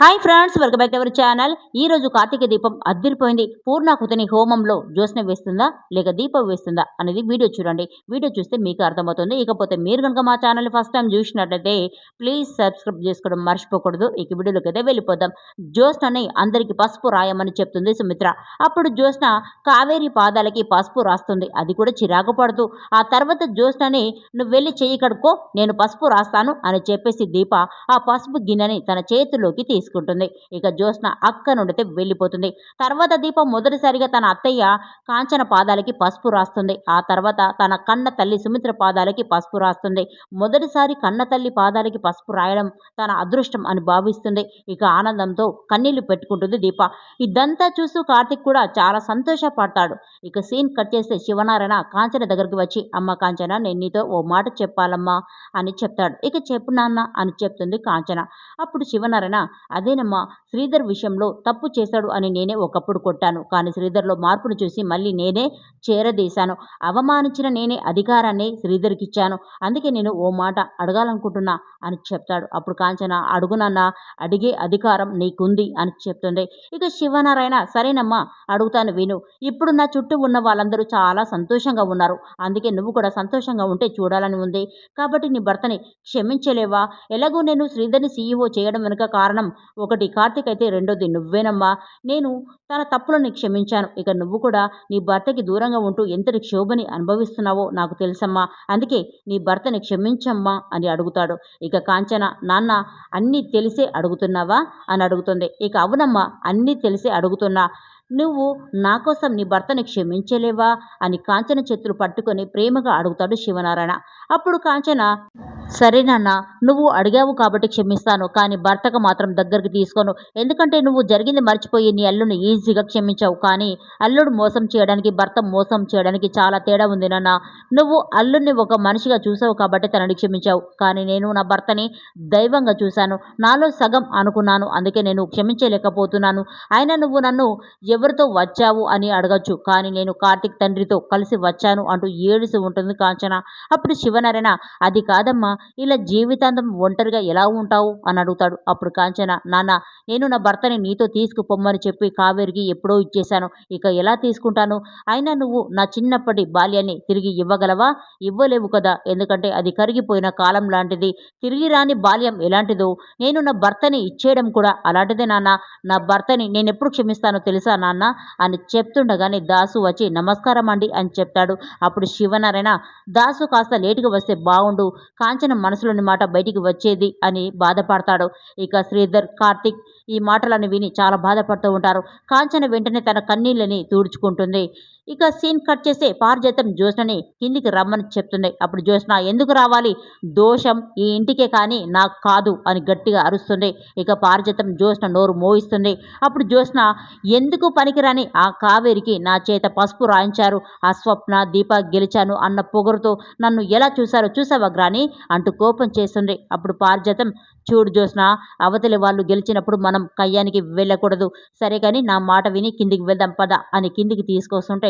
Hi friends welcome back to our channel ఈ రోజు కార్తీక దీపం అద్దరిపోయింది. పూర్ణాకుతిని హోమంలో జ్యోత్స్న వేస్తుందా? లేక దీపం వేస్తుందా? అనేది వీడియో చూడండి. వీడియో చూస్తే మీకు అర్థమవుతుంది. ఇకపోతే మీరు కనుక మా ఛానల్ ఫస్ట్ టైం చూసినట్లయితే ప్లీజ్ సబ్స్క్రైబ్ చేసుకోవడం మర్చిపోకూడదు. ఇక వీడియోలోకి అయితే వెళ్ళిపోదాం. జ్యోత్స్నని అందరికి పసుపు రాయమని చెప్తుంది సుమిత్ర. అప్పుడు జ్యోత్స్న కావేరి పాదాలకి పసుపు రాస్తుంది. అది కూడా చిరాకు పడుతూ ఆ తర్వాత జ్యోత్స్నని నువ్వు వెళ్ళి చెయ్యి కడుక్కో నేను పసుపు రాస్తాను అని చెప్పేసి దీప ఆ పసుపు గిన్నెని తన చేతిలోకి తీసుకుంటుంది. ఇక జ్యోత్స్న అక్క నుండితే వెళ్ళిపోతుంది. తర్వాత దీపం మొదటిసారిగా తన అత్తయ్య కాంచన పాదాలకి పసుపు రాస్తుంది. ఆ తర్వాత తన కన్న తల్లి సుమిత్ర పాదాలకి పసుపు రాస్తుంది. మొదటిసారి కన్న తల్లి పాదాలకి పసుపు రాయడం తన అదృష్టం అని భావిస్తుంది. ఇక ఆనందంతో కన్నీళ్ళు పెట్టుకుంటుంది దీప. ఇదంతా చూస్తూ కార్తిక్ కూడా చాలా సంతోషపడతాడు. ఇక సీన్ కట్ చేస్తే శివనారాయణ కాంచన దగ్గరికి వచ్చి అమ్మ కాంచన నేను నీతో ఓ మాట చెప్పాలమ్మా అని చెప్తాడు. ఇక చెప్పు నాన్న అని చెప్తుంది కాంచన. అప్పుడు శివనారాయణ అదేనమ్మా శ్రీధర్ విషయంలో తప్పు చేశాడు అని నేనే ఒకప్పుడు కొట్టాను. కానీ శ్రీధర్లో మార్పును చూసి మళ్ళీ నేనే చేరదీశాను. అవమానించిన నేనే అధికారాన్ని శ్రీధర్కి ఇచ్చాను అందుకే నేను ఓ మాట అడగాలనుకుంటున్నా అని చెప్తాడు. అప్పుడు కాంచన అడుగునన్నా అడిగే అధికారం నీకుంది అని చెప్తుంది. ఇక శివనారాయణ సరేనమ్మా అడుగుతాను విను. ఇప్పుడు నా చుట్టూ ఉన్న వాళ్ళందరూ చాలా సంతోషంగా ఉన్నారు. అందుకే నువ్వు కూడా సంతోషంగా ఉంటే చూడాలని ఉంది. కాబట్టి నీ భర్తని క్షమించలేవా? ఎలాగో నేను శ్రీధర్ని సీఈఓ చేయడం వెనుక కారణం ఒకటి కార్తిక్ అయితే రెండోది నువ్వేనమ్మా. నేను తన తప్పులను క్షమించాను. ఇక నువ్వు కూడా నీ భర్తకి దూరంగా ఉంటూ ఎంతటి క్షోభని అనుభవిస్తున్నావో నాకు తెలుసమ్మా. అందుకే నీ భర్తని క్షమించమ్మా అని అడుగుతాడు. ఇక కాంచన నాన్న అన్నీ తెలిసే అడుగుతున్నావా? అని అడుగుతుంది. ఇక అవునమ్మా అన్నీ తెలిసే అడుగుతున్నా. నువ్వు నా కోసం నీ భర్తని క్షమించలేవా? అని కాంచన చేతులు పట్టుకొని ప్రేమగా అడుగుతాడు శివనారాయణ. అప్పుడు కాంచన సరే నాన్న నువ్వు అడిగావు కాబట్టి క్షమిస్తాను కానీ భర్తకు మాత్రం దగ్గరికి తీసుకోను. ఎందుకంటే నువ్వు జరిగింది మర్చిపోయి నీ అల్లుని ఈజీగా క్షమించావు. కానీ అల్లుడు మోసం చేయడానికి భర్త మోసం చేయడానికి చాలా తేడా ఉంది నాన్న. నువ్వు అల్లుడిని ఒక మనిషిగా చూసావు కాబట్టి తనని క్షమించావు. కానీ నేను నా భర్తని దైవంగా చూశాను. నాలో సగం అనుకున్నాను. అందుకే నేను క్షమించలేకపోతున్నాను. అయినా నువ్వు నన్ను ఎవరితో వచ్చావు అని అడగచ్చు. కానీ నేను కార్తిక్ తండ్రితో కలిసి వచ్చాను అంటూ ఏడుసి ఉంటుంది కాంచన. అప్పుడు శివనారాయణ అది కాదమ్మా ఇలా జీవితాంతం ఒంటరిగా ఎలా ఉంటావు అని అడుగుతాడు. అప్పుడు కాంచన నాన్న నేను నా భర్తని నీతో తీసుకుపోమ్మని చెప్పి కావేరికి ఎప్పుడో ఇచ్చేశాను. ఇక ఎలా తీసుకుంటాను? అయినా నువ్వు నా చిన్నప్పటి బాల్యాన్ని తిరిగి ఇవ్వగలవా? ఇవ్వలేవు కదా. ఎందుకంటే అది కరిగిపోయిన కాలం లాంటిది. తిరిగి రాని బాల్యం ఎలాంటిదో. నేను నా భర్తని ఇచ్చేయడం కూడా అలాంటిదే నాన్న. నా భర్తని నేను ఎప్పుడు క్షమిస్తానో తెలుసా నాన్న అని చెప్తుండగానే దాసు వచ్చి నమస్కారం అండి అని చెప్తాడు. అప్పుడు శివనారాయణ దాసు కాస్త లేటుగా వస్తే బాగుండు కాంచన మనసులోని మాట బయటికి వచ్చేది అని బాధపడతాడు. ఇక శ్రీధర్ కార్తిక్ ఈ మాటలను విని చాలా బాధపడుతూ ఉంటారు. కాంచన వెంటనే తన కన్నీళ్ళని తుడుచుకుంటుంది. ఇక సీన్ కట్ చేస్తే పారిజాతం జ్యోత్స్నని కిందికి రమ్మని చెప్తుండే. అప్పుడు జ్యోత్స్న ఎందుకు రావాలి? దోషం ఈ ఇంటికే కానీ నాకు కాదు అని గట్టిగా అరుస్తుంది ఇక పారిజాతం జ్యోత్స్న నోరు మోయిస్తుంది అప్పుడు జ్యోత్స్న ఎందుకు పనికిరాని ఆ కావేరికి నా చేత పసుపు రాయించారు? ఆ స్వప్న దీప గెలిచాను అన్న పొగరుతో నన్ను ఎలా చూశారో చూసావా గ్రాని అంటూ కోపం చేస్తుంది అప్పుడు పారిజాతం చూడు జ్యోత్స్న అవతలి వాళ్ళు గెలిచినప్పుడు మనం కయ్యానికి వెళ్ళకూడదు. సరే కానీ నా మాట విని కిందికి వెళ్దాం పద అని కిందికి తీసుకొస్తుంటే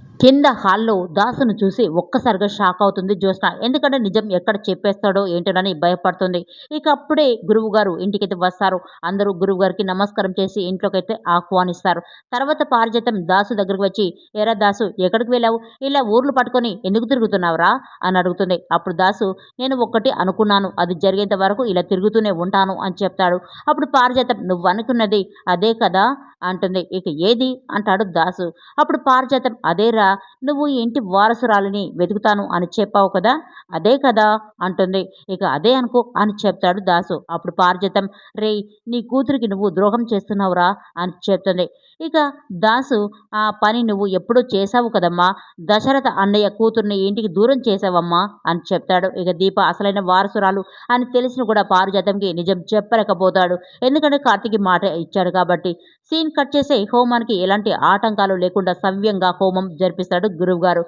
కింద హాల్లో దాసును చూసి ఒక్కసారిగా షాక్ అవుతుంది జ్యోత్స్న. ఎందుకంటే నిజం ఎక్కడ చెప్పేస్తాడో ఏంటోనని భయపడుతుంది. ఇక అప్పుడే గురువు గారు ఇంటికైతే వస్తారు. అందరూ గురువు గారికి నమస్కారం చేసి ఇంట్లోకైతే ఆహ్వానిస్తారు. తర్వాత పారిజాతం దాసు దగ్గరకు వచ్చి ఎరా దాసు ఎక్కడికి వెళ్ళావు? ఇలా ఊర్లు పట్టుకొని ఎందుకు తిరుగుతున్నావురా? అని అడుగుతుంది. అప్పుడు దాసు నేను ఒక్కటి అనుకున్నాను. అది జరిగేంత వరకు ఇలా తిరుగుతూనే ఉంటాను అని చెప్తాడు. అప్పుడు పారిజాతం నువ్వు అనుకున్నది అదే కదా? అంటుంది. ఇక ఏది? అంటాడు దాసు. అప్పుడు పారిజాతం అదేరా నువ్వు ఇంటి వారసురాలిని వెతుకుతాను అని చెప్పావు కదా? అదే కదా అంటుంది. ఇక అదే అనుకో అని చెప్తాడు దాసు. అప్పుడు పారిజాతం రే నీ కూతురికి నువ్వు ద్రోహం చేస్తున్నావురా అని చెప్తుంది. ఇక దాసు ఆ పని నువ్వు ఎప్పుడూ చేశావు కదమ్మా. దశరథ అన్నయ్య కూతుర్ని ఇంటికి దూరం చేసావమ్మా అని చెప్తాడు. ఇక దీప అసలైన వారసురాలు అని తెలిసిన కూడా పారిజాతంకి నిజం చెప్పలేకపోతాడు. ఎందుకంటే కార్తీకి మాట ఇచ్చాడు కాబట్టి. సీన్ కట్ చేసే హోమానికి ఎలాంటి ఆటంకాలు లేకుండా సవ్యంగా హోమం జరిపి జరిపిస్తాడు గురువుగారు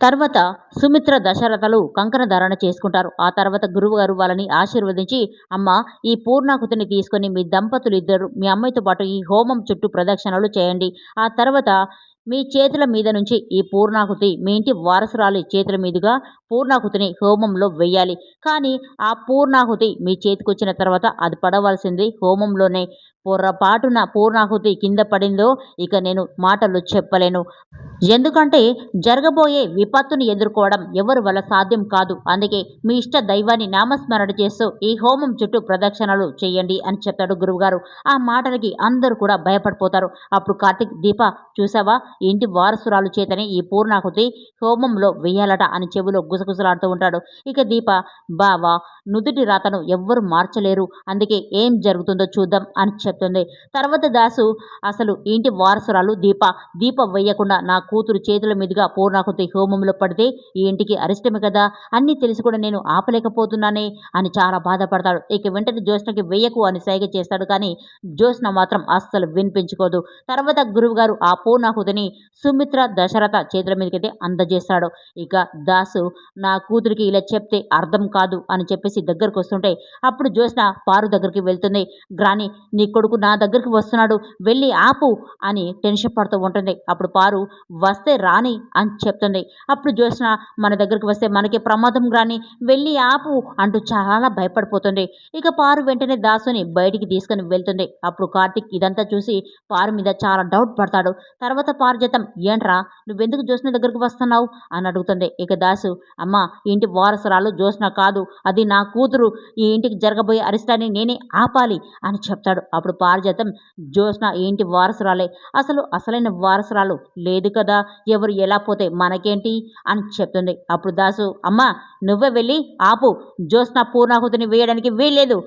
తర్వాత సుమిత్ర దశరథలు కంకణ ధారణ చేసుకుంటారు. ఆ తర్వాత గురువుగారు వాళ్ళని ఆశీర్వదించి అమ్మ ఈ పూర్ణాకుతిని తీసుకొని మీ దంపతులు ఇద్దరు మీ అమ్మాయితో పాటు ఈ హోమం చుట్టూ ప్రదక్షిణలు చేయండి. ఆ తర్వాత మీ చేతుల మీద నుంచి ఈ పూర్ణాహుతి మీ ఇంటి వారసురాలి చేతుల మీదుగా పూర్ణాహుతిని హోమంలో వెయ్యాలి. కానీ ఆ పూర్ణాహుతి మీ చేతికొచ్చిన తర్వాత అది పడవలసింది హోమంలోనే. పొర్రపాటున పూర్ణాహుతి కింద పడిందో ఇక నేను మాటలు చెప్పలేను. ఎందుకంటే జరగబోయే విపత్తుని ఎదుర్కోవడం ఎవరి వల్ల సాధ్యం కాదు. అందుకే మీ ఇష్ట దైవాన్ని నామస్మరణ చేస్తూ ఈ హోమం చుట్టూ ప్రదక్షిణలు చేయండి అని చెప్తాడు గురువుగారు. ఆ మాటలకి అందరూ కూడా భయపడిపోతారు. అప్పుడు కార్తిక్ దీప చూసావా? ఇంటి వారసురాలు చేతని ఈ పూర్ణాహుతి హోమంలో వేయాలట అని చెవిలో గుసగుసలాడుతూ ఉంటాడు. ఇక దీప బావా నుదుటి రాతను ఎవ్వరు మార్చలేరు. అందుకే ఏం జరుగుతుందో చూద్దాం అని చెప్తుంది. తర్వాత దాసు అసలు ఇంటి వారసురాలు దీప? దీప వేయకుండా నా కూతురు చేతుల మీదుగా పూర్ణాహుతి హోమంలో పడితే ఈ ఇంటికి అరిష్టమే కదా? అన్నీ తెలిసి కూడా నేను ఆపలేకపోతున్నానే అని చాలా బాధపడతాడు. ఇక వెంటనే జ్యోత్స్నకి వెయ్యకు అని సైగ చేస్తాడు కానీ జ్యోత్స్న మాత్రం అస్సలు వినిపించుకోదు. తర్వాత గురువు గారు ఆ పూర్ణాహుతిని సుమిత్ర దశరథ చేతుల మీదకైతే అందజేస్తాడు. ఇక దాసు నా కూతురికి ఇలా చెప్తే అర్థం కాదు అని చెప్పేసి దగ్గరకు వస్తుంటే అప్పుడు జ్యోత్స్న పారు దగ్గరికి వెళ్తుంది. గ్రాని నీ కొడుకు నా దగ్గరికి వస్తున్నాడు వెళ్ళి ఆపు అని టెన్షన్ పడుతూ ఉంటుంది. అప్పుడు పారు వస్తే రాని అని చెప్తుంది. అప్పుడు జ్యోత్స్న మన దగ్గరికి వస్తే మనకి ప్రమాదం రాని వెళ్ళి ఆపు అంటూ చాలా భయపడిపోతుంది. ఇక పారు వెంటనే దాసుని బయటికి తీసుకుని వెళ్తుంది. అప్పుడు కార్తిక్ ఇదంతా చూసి పారు మీద చాలా డౌట్ పడతాడు. తర్వాత పారు పారిజాతం ఏంట్రా నువ్వెందుకు జ్యోత్స్న దగ్గరికి వస్తున్నావు? అని అడుగుతుంది. ఇక దాసు అమ్మ ఇంటి వారసురాలు జ్యోత్స్న కాదు అది నా కూతురు. ఈ ఇంటికి జరగబోయే అరిష్టాన్ని నేనే ఆపాలి అని చెప్తాడు. అప్పుడు పారిజాతం జ్యోత్స్న ఏంటి వారసురాలే? అసలు అసలైన వారసురాలు లేదు కదా? ఎవరు ఎలా పోతే మనకేంటి? అని చెప్తుంది. అప్పుడు దాసు అమ్మ నువ్వే వెళ్ళి ఆపు. జ్యోత్స్న పూర్ణాహుతిని వేయడానికి వీల్లేదు.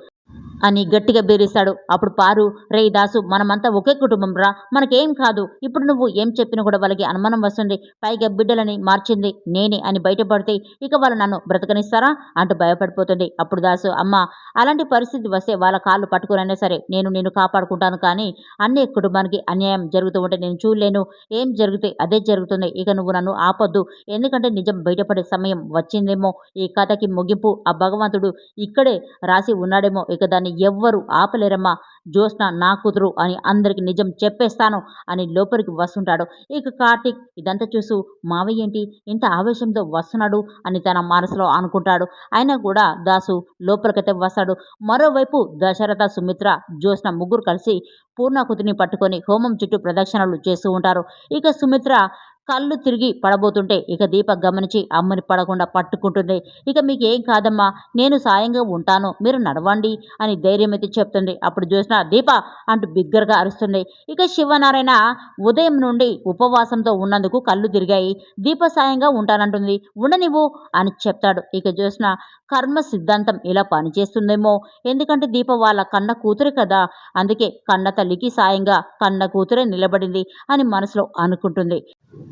అని గట్టిగా బెదిరిస్తాడు. అప్పుడు పారు రే దాసు మనమంతా ఒకే కుటుంబం రా. మనకేం కాదు. ఇప్పుడు నువ్వు ఏం చెప్పినా కూడా వాళ్ళకి అనుమానం వస్తుంది. పైగా బిడ్డలని మార్చింది నేనే అని బయటపడితే ఇక వాళ్ళు నన్ను బ్రతకనిస్తారా? అంటూ భయపడిపోతుంది. అప్పుడు దాసు అమ్మ అలాంటి పరిస్థితి వస్తే వాళ్ళ కాళ్ళు పట్టుకునైనా సరే నేను నేను కాపాడుకుంటాను. కానీ అన్ని కుటుంబానికి అన్యాయం జరుగుతూ ఉంటే నేను చూడలేను. ఏం జరిగితే అదే జరుగుతుంది. ఇక నువ్వు నన్ను ఆపొద్దు. ఎందుకంటే నిజం బయటపడే సమయం వచ్చిందేమో. ఈ కథకి ముగింపు ఆ భగవంతుడు ఇక్కడే రాసి ఉన్నాడేమో. ఇక దాన్ని ఎవ్వరు ఆపలేరమ్మా జ్యోత్స్న నా కూతురు అని అందరికి నిజం చెప్పేస్తాను అని లోపలికి వస్తుంటాడు. ఇక కార్తీక్ ఇదంతా చూసు మావయ్య ఏంటి? ఇంత ఆవేశంతో వస్తున్నాడు? అని తన మనసులో అనుకుంటాడు. అయినా కూడా దాసు లోపలికైతే వస్తాడు. మరోవైపు దశరథ సుమిత్ర జ్యోత్స్న ముగ్గురు కలిసి పూర్ణాకుతిని పట్టుకొని హోమం చుట్టూ ప్రదక్షిణలు చేస్తూ ఉంటారు. ఇక సుమిత్ర కళ్ళు తిరిగి పడబోతుంటే ఇక దీప గమనించి అమ్మని పడకుండా పట్టుకుంటుంది. ఇక మీకు ఏం కాదమ్మా నేను సాయంగా ఉంటాను మీరు నడవండి అని ధైర్యం అయితే చెప్తుంది. అప్పుడు చూసిన దీప అంటూ బిగ్గరగా అరుస్తుంది. ఇక శివనారాయణ ఉదయం నుండి ఉపవాసంతో ఉన్నందుకు కళ్ళు తిరిగాయి. దీప సాయంగా ఉంటానంటుంది. ఉండనివ్వు అని చెప్తాడు. ఇక చూసిన కర్మ సిద్ధాంతం ఇలా పనిచేస్తుందేమో. ఎందుకంటే దీప వాళ్ళ కన్న కూతురు కదా. అందుకే కన్న తల్లికి సాయంగా కన్న కూతురే నిలబడింది అని మనసులో అనుకుంటుంది.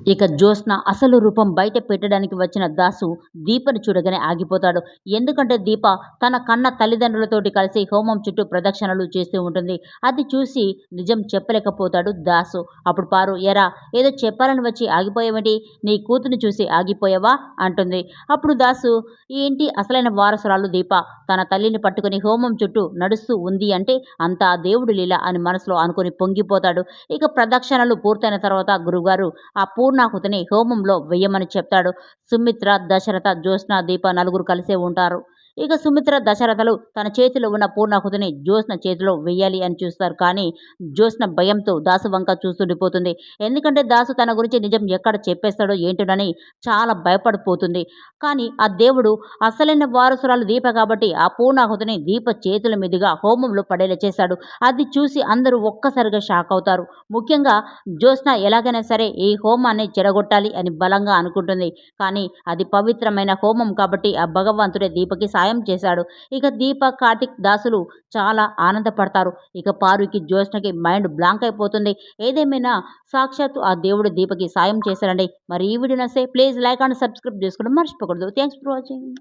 ఇక జ్యోత్స్న అసలు రూపం బయట పెట్టడానికి వచ్చిన దాసు దీపను చూడగానే ఆగిపోతాడు. ఎందుకంటే దీప తన కన్న తల్లిదండ్రులతోటి కలిసి హోమం చుట్టూ ప్రదక్షిణలు చేస్తూ ఉంటుంది. అది చూసి నిజం చెప్పలేకపోతాడు దాసు. అప్పుడు పారు ఎరా ఏదో చెప్పాలని వచ్చి ఆగిపోయావేంటి? నీ కూతుని చూసి ఆగిపోయావా? అంటుంది. అప్పుడు దాసు ఏంటి అసలైన వారసురాలు దీప? తన తల్లిని పట్టుకుని హోమం చుట్టూ నడుస్తూ ఉంది అంటే అంతా దేవుడు లీల అని మనసులో అనుకుని పొంగిపోతాడు. ఇక ప్రదక్షిణలు పూర్తయిన తర్వాత గురుగారు ఆ పూర్ణాహుతిని హోమంలో వెయ్యమని చెప్తాడు. సుమిత్ర దశరథ జ్యోత్స్న దీప నలుగురు కలిసే ఉంటారు. ఇక సుమిత్ర దశరథలు తన చేతిలో ఉన్న పూర్ణాహుతిని జ్యోత్స్న చేతిలో వెయ్యాలి అని చూస్తారు. కానీ జ్యోత్స్న భయంతో దాసు వంక చూస్తుండిపోతుంది ఎందుకంటే దాసు తన గురించి నిజం ఎక్కడ చెప్పేస్తాడో ఏంటోనని చాలా భయపడిపోతుంది. కానీ ఆ దేవుడు అసలైన వారసురాలు దీప కాబట్టి ఆ పూర్ణాహుతిని దీప చేతుల మీదుగా హోమంలో పడేలా చేశాడు అది చూసి అందరూ ఒక్కసారిగా షాక్ అవుతారు. ముఖ్యంగా జ్యోత్స్న ఎలాగైనా సరే ఈ హోమాన్ని చెడగొట్టాలి అని బలంగా అనుకుంటుంది. కానీ అది పవిత్రమైన హోమం కాబట్టి ఆ భగవంతుడే దీపకి సాయం చేశాడు. ఇక దీప కార్తిక్ దాసులు చాలా ఆనందపడతారు. ఇక పారుకి జ్యోత్స్నకి మైండ్ బ్లాంక్ అయిపోతుంది. ఏదేమైనా సాక్షాత్తు ఆ దేవుడు దీపకి సాయం చేశారండి మరి ఈ వీడియో నస్తే ప్లీజ్ లైక్ అండ్ సబ్స్క్రైబ్ చేసుకోవడం మర్చిపోకూడదు. Thanks for watching.